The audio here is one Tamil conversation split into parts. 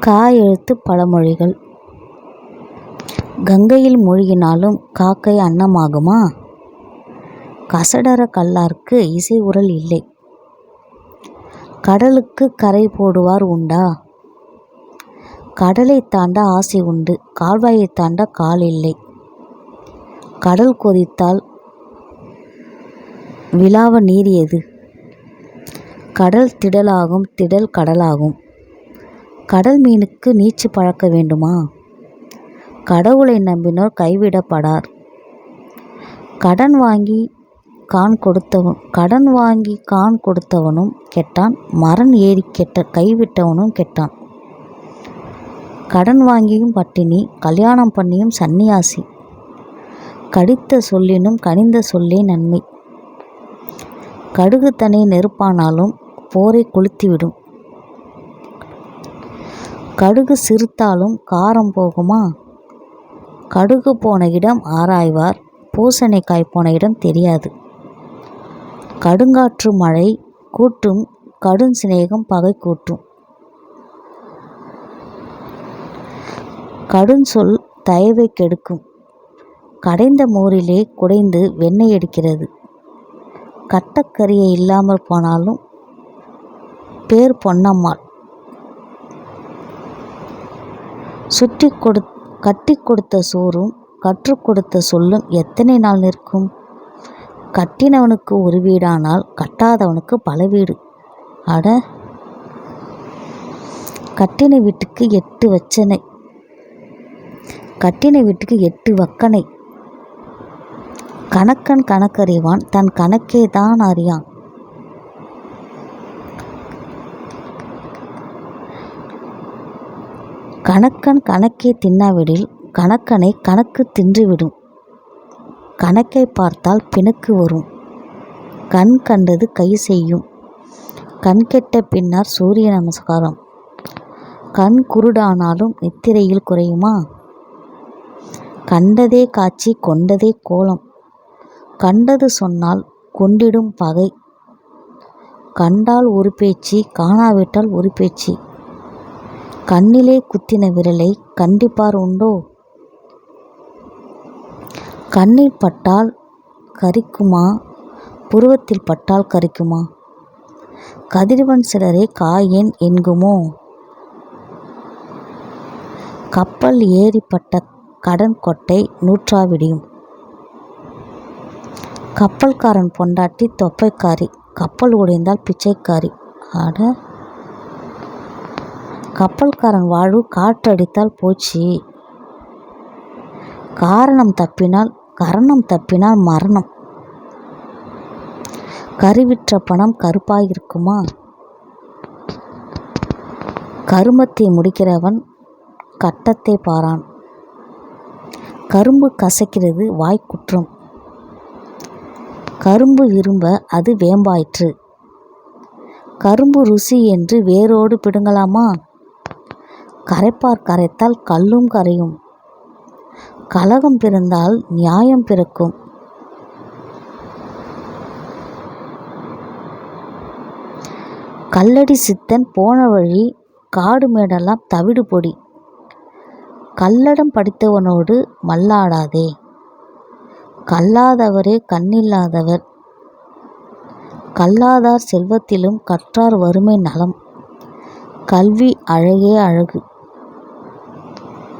கா எழுத்து பழமொழிகள். கங்கையில் மூழ்கினாலும் காக்கை அன்னமாகுமா? கசடற கல்லார்க்கு இசை உரல் இல்லை. கடலுக்கு கரை போடுவார் உண்டா? கடலைத் தாண்ட ஆசை உண்டு கால்வாயைத் தாண்ட கால் இல்லை. கடல் கொதித்தால் விழாவ நீர் எது? கடல் திடலாகும் திடல் கடலாகும். கடல் மீனுக்கு நீச்சல் பழக்க வேண்டுமா? கடவுளை நம்பினோர் கைவிடப்படார். கடன் வாங்கி கான் கொடுத்தவன் கடன் வாங்கி கான் கொடுத்தவனும் கெட்டான் மரம் ஏறி கெட்ட கைவிட்டவனும் கெட்டான். கடன் வாங்கியும் பட்டினி கல்யாணம் பண்ணியும் சன்னியாசி. கடித்த சொல்லினும் கனிந்த சொல்லே நன்மை. கடுகுத்தனை நெருப்பானாலும் போரை கொளுத்திவிடும். கடுகு சிறுத்தாலும் காரம் போகுமா? கடுகு போன இடம் ஆராய்வார். பூசணிக்காய் போன இடம் தெரியாது. கடுங்காற்று மழை கூட்டும் கடும் சிநேகம் பகை கூட்டும். கடுஞ்சொல் தயவை கெடுக்கும். கடைந்த மோரிலே குடைந்து வெண்ணெய் எடுக்கிறது. கட்டக்கரியை இல்லாமல் போனாலும் பேர் பொன்னம்மாள். சுற்றி கொடு கட்டி கொடுத்த சோறும் கற்றுக் கொடுத்த சொல்லும் எத்தனை நாள் நிற்கும்? கட்டினவனுக்கு ஒரு வீடானால் கட்டாதவனுக்கு பல வீடு. அட! கட்டின வீட்டுக்கு எட்டு வச்சனை. கட்டின வீட்டுக்கு எட்டு வக்கனை. கணக்கன் கணக்கறிவான் தன் கணக்கே தான் அறியான். கணக்கன் கணக்கே தின்னாவிடில் கணக்கனை கணக்கு தின்றுவிடும். கணக்கை பார்த்தால் பிணக்கு வரும். கண் கண்டது கை செய்யும். கண் கெட்ட பின்னர் சூரிய நமஸ்காரம். கண் குருடானாலும் நித்திரையில் குறையுமா? கண்டதே காட்சி கொண்டதே கோலம். கண்டது சொன்னால் கொண்டிடும் பகை. கண்டால் ஒரு பேச்சு காணாவிட்டால் ஒரு பேச்சு. கண்ணிலே குத்தின விரலை கண்டிப்பார் உண்டோ? கண்ணில் பட்டால் கரிக்குமா? புருவத்தில் பட்டால் கரிக்குமா? கதிரவன் சிலரே காயேன் என்குமோ? கப்பல் ஏறிப்பட்ட கடன் கொட்டை நூற்றாவிடியும். கப்பல்காரன் பொண்டாட்டி தொப்பைக்காரி. கப்பல் உடைந்தால் பிச்சைக்காரி. ஆட கப்பல்காரன் வாழ்வு காற்றடித்தால் போச்சு. காரணம் தப்பினால் கரணம் தப்பினால் மரணம். கருவிற்ற பணம் கருப்பாயிருக்குமா? கருமத்தை முடிக்கிறவன் கட்டத்தை பாரான். கரும்பு கசக்கிறது வாய்க்குற்றம். கரும்பு விரும்ப அது வேம்பாயிற்று. கரும்பு ருசி என்று வேரோடு பிடுங்கலாமா? கரைப்பார் கரைத்தால் கல்லும் கரையும். கலகம் பிறந்தால் நியாயம் பிறக்கும். கல்லடி சித்தன் போன வழி காடு மேடெல்லாம் தவிடு பொடி. கல்லடம் படித்தவனோடு மல்லாடாதே. கல்லாதவரே கண்ணில்லாதவர். கல்லாதார் செல்வத்திலும் கற்றார் வறுமை நலம். கல்வி அழகே அழகு.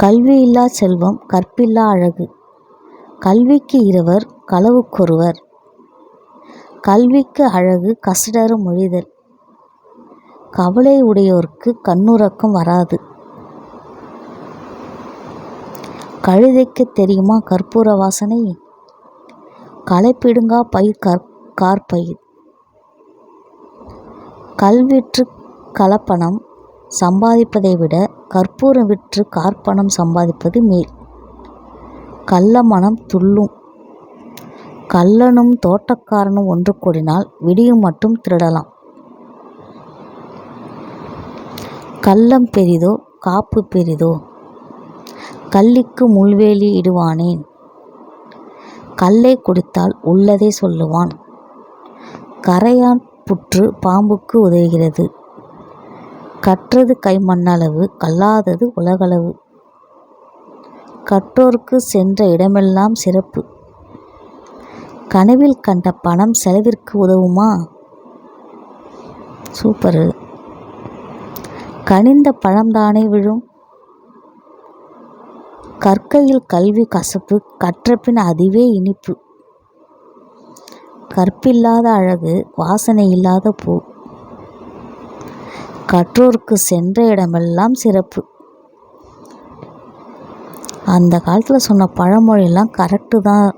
கல்வியில்லா செல்வம் கற்பில்லா அழகு. கல்விக்கு இருவர் களவுக்கொருவர். கல்விக்கு அழகு கசடற மொழிதல். கவலை உடையோர்க்கு கண்ணுறக்கம் வராது. கழுதைக்கு தெரியுமா கற்பூர வாசனை? களைப்பிடுங்கா பயிர் கற் கார்பயிர். கல்விற்று கலப்பணம் சம்பாதிப்பதை விட கற்பூரம் விற்று கார்ப்பணம் சம்பாதிப்பது மேல். கள்ள மனம் துள்ளும். கள்ளனும் தோட்டக்காரனும் ஒன்று கூடினால் விடியும் மட்டும் திருடலாம். கள்ளம் பெரிதோ காப்பு பெரிதோ? கள்ளிக்கு முள்வேலி இடுவானேன்? கல்லை குடித்தால் உள்ளதை சொல்லுவான். கரையான் புற்று பாம்புக்கு உதவுகிறது. கற்றது கை மண்ணளவு கல்லாதது உலகளவு. கற்றோர்க்கு சென்ற இடமெல்லாம் சிறப்பு. கனவில் கண்ட பணம் செலவிற்கு உதவுமா? சூப்பரு கனிந்த பழம்தானே விழும்? கற்கையில் கல்வி கசப்பு கற்றபின் அதுவே இனிப்பு. கற்பில்லாத அழகு வாசனை இல்லாத பூ. கற்றோர்க்கு சென்ற இடமெல்லாம் சிறப்பு. அந்த காலத்தில் சொன்ன பழமொழியெல்லாம் கரெக்டு தான்.